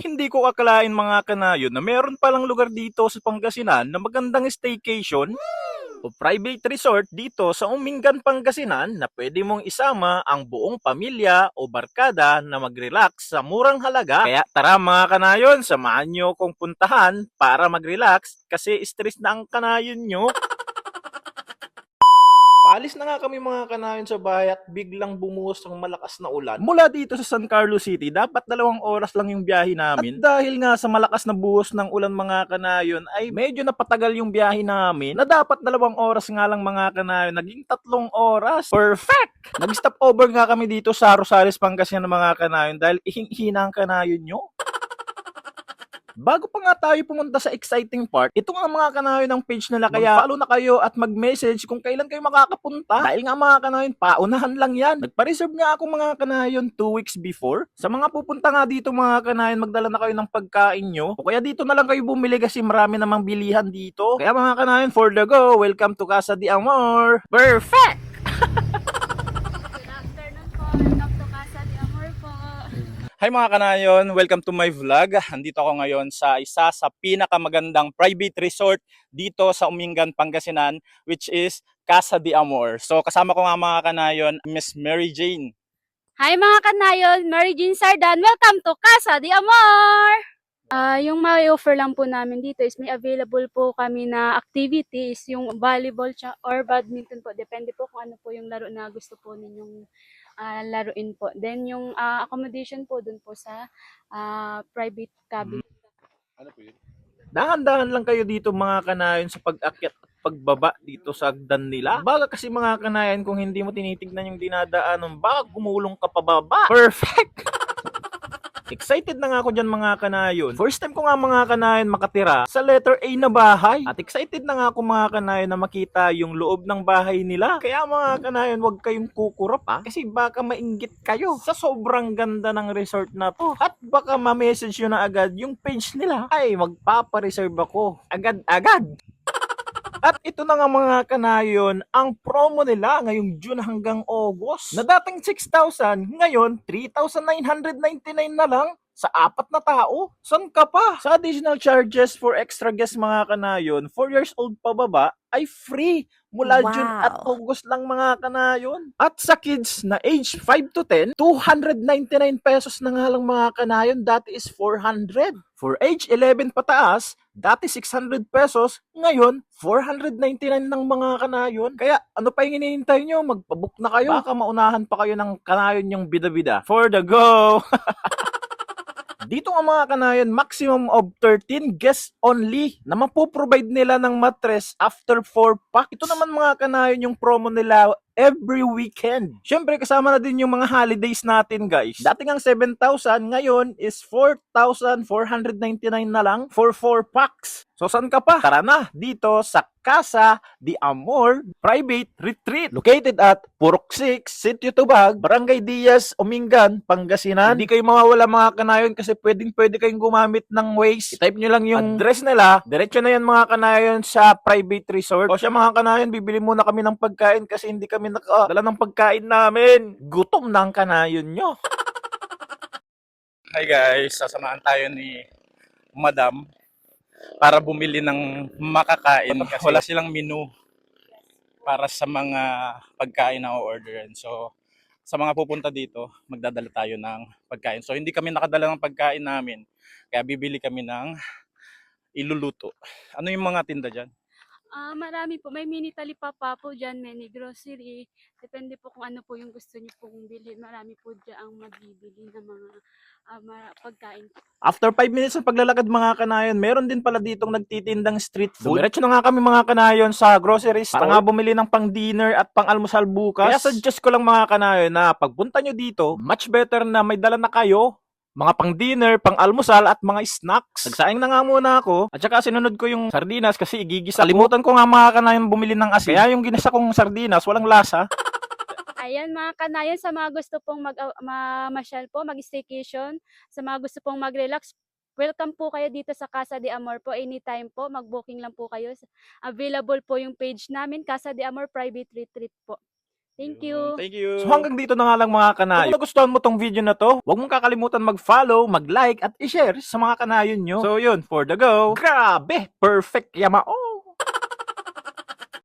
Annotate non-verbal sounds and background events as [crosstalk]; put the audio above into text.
Hindi ko akalain mga kanayon na meron palang lugar dito sa Pangasinan na magandang staycation o private resort dito sa Umingan, Pangasinan na pwede mong isama ang buong pamilya o barkada na mag-relax sa murang halaga. Kaya tara mga kanayon, samahan nyo kong puntahan para mag-relax kasi stress na ang kanayon nyo. [laughs] Paalis na nga kami mga kanayon sa bahay at biglang bumuhos ang malakas na ulan. Mula dito sa San Carlos City, dapat dalawang oras lang yung biyahe namin. At dahil nga sa malakas na buhos ng ulan mga kanayon, ay medyo napatagal yung biyahe namin na dapat dalawang oras nga lang mga kanayon, naging tatlong oras. Perfect! Nag-stop over nga kami dito sa Rosales, Pangasinan mga kanayon dahil ihing-hina ang kanayon nyo. Bago pa nga tayo pumunta sa exciting part, ito nga mga kanayon ng page nila kaya follow na kayo at mag-message kung kailan kayo makakapunta. Dahil nga mga kanayon, paunahan lang yan. Nagpa-reserve nga ako mga kanayon 2 weeks before. Sa mga pupunta nga dito mga kanayon, magdala na kayo ng pagkain nyo. O kaya dito na lang kayo bumili kasi marami namang bilihan dito. Kaya mga kanayon, for the go, welcome to Casa de Amor. Perfect! Good afternoon po. Welcome to Casa de Amor po. Hi mga kanayon, welcome to my vlog. Andito ako ngayon sa isa sa pinakamagandang private resort dito sa Umingan, Pangasinan, which is Casa de Amor. So kasama ko nga mga kanayon, Miss Mary Jane. Hi mga kanayon, Mary Jean Sardan. Welcome to Casa de Amor! Ah, yung may offer lang po namin dito is may available po kami na activities, yung volleyball or badminton po. Depende po kung ano po yung laro na gusto po ninyong ah, laruin po. Then yung ah, accommodation po dun po sa ah, private cabin. Dahan-dahan lang kayo dito mga kanayon sa pag-akyat at pagbaba dito sa hagdan nila. Baga kasi mga kanayon kung hindi mo tinitignan yung dinadaanan, baka gumulong ka pababa. Perfect! [laughs] Excited na nga ako dyan mga kanayon. First time ko nga mga kanayon makatira sa letter A na bahay. At excited na nga ako mga kanayon na makita yung loob ng bahay nila. Kaya mga kanayon, huwag kayong kukurap ha. Kasi baka mainggit kayo sa sobrang ganda ng resort na to. At baka ma-message nyo na agad yung page nila. Ay, magpapareserve ako. Agad-agad. At ito na nga mga kanayon, ang promo nila ngayong June hanggang August. Na dating 6,000, ngayon 3,999 na lang sa apat na tao. San ka pa? Sa additional charges for extra guests mga kanayon, 4 years old pababa ay free mula Wow. June at August lang mga kanayon. At sa kids na age 5 to 10, 299 pesos na nga lang mga kanayon, dati is 400. For age 11 pataas, dati 600 pesos, ngayon 499 ng mga kanayon. Kaya ano pa yung hinihintay nyo? Magpabook na kayo. Baka maunahan pa kayo ng kanayon yung bida-bida. For the go! [laughs] Dito nga mga kanayon, maximum of 13 guests only na mapoprovide nila ng mattress after 4 pack. Ito naman mga kanayon yung promo nila every weekend. Siyempre kasama na din yung mga holidays natin guys. Dati nga 7,000, ngayon is 4,499 na lang for 4 packs. So saan ka pa? Tara na dito sa Casa de Amor Private Retreat located at Purok 6, Sitio Tubag, Barangay Diaz, Umingan, Pangasinan. Hindi kayo mawawala mga kanayon kasi pwedeng pwede kayong gumamit ng Waze. I-type nyo lang yung address nila. Diretso na yan mga kanayon sa private resort. O siya mga kanayon, bibili muna kami ng pagkain kasi hindi kami nakadala ng pagkain namin. Gutom na ang kanayon nyo. Hi guys, sasamahan tayo ni Madam para bumili ng makakain kasi wala silang menu para sa mga pagkain na o-orderin. So, sa mga pupunta dito, magdadala tayo ng pagkain. So, hindi kami nakadala ng pagkain namin. Kaya bibili kami ng iluluto. Ano yung mga tinda dyan? Ah, marami po. May mini talipapa po dyan, mini grocery. Depende po kung ano po yung gusto niyo pong bilhin. Marami po dyan ang mabibili ng mga ma- pagkain. After 5 minutes ng paglalakad mga kanayon, meron din pala ditong nagtitindang street food. Diretso na nga kami mga kanayon sa grocery store. Para nga bumili ng pang dinner at pang almusal bukas. Kaya suggest ko lang mga kanayon na pagpunta nyo dito, much better na may dala na kayo mga pang dinner, pang almusal at mga snacks. Nagsaing na nga muna ako at saka sinunod ko yung sardinas kasi igigisa. Kalimutan ko nga mga kanayon bumili ng asin. Kaya yung ginasa kong sardinas walang lasa. Ayan mga kanayan, sa mga gusto pong mag, mamasyal po, mag-staycation, sa mga gusto pong mag-relax, welcome po kayo dito sa Casa de Amor po. Anytime po, mag-booking lang po kayo. Available po yung page namin, Casa de Amor Private Retreat po. Thank you. Thank you. So hanggang dito na nga lang mga kanayon. Kung nagustuhan mo tong video na to, huwag mong kakalimutan mag-follow, mag-like at i-share sa mga kanayon nyo. So yun, for the go. Grabe! Perfect yamao!